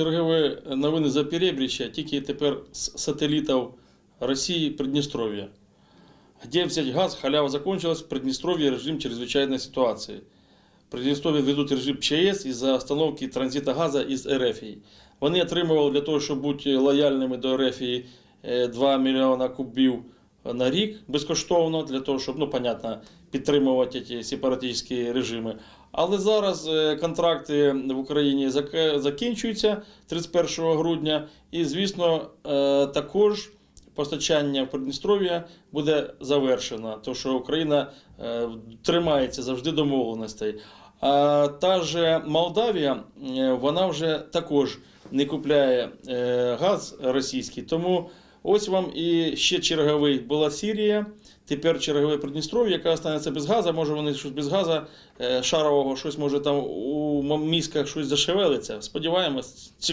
Чергові новини за Перебріща, тільки тепер з сателітів Росії Придністров'я. Где взять газ? Халява закончилась. В Приднестровье режим чрезвычайной ситуации. В ведуть режим ЧС із-за остановки транзиту газу із Ерефії. Вони отримували для того, щоб бути лояльними до Ерефії, е, 2 мільйона кубів на рік безкоштовно, для того, щоб, ну, понятно, підтримувати ці сепаратистські режими. Але зараз е, контракти в Україні зак- закінчуються 31 грудня, і, звісно, е, також постачання в Придністров'я буде завершено, тому що Україна е, тримається завжди домовленостей. А та же Молдавія, вона вже також не купляє газ російський. Тому ось вам і ще черговий була Сірія. Тепер чергове Придністров'я, яка останеться без газу. Може вони щось без газу е, шарового, щось може там у мізках щось зашевелиться. Сподіваємось,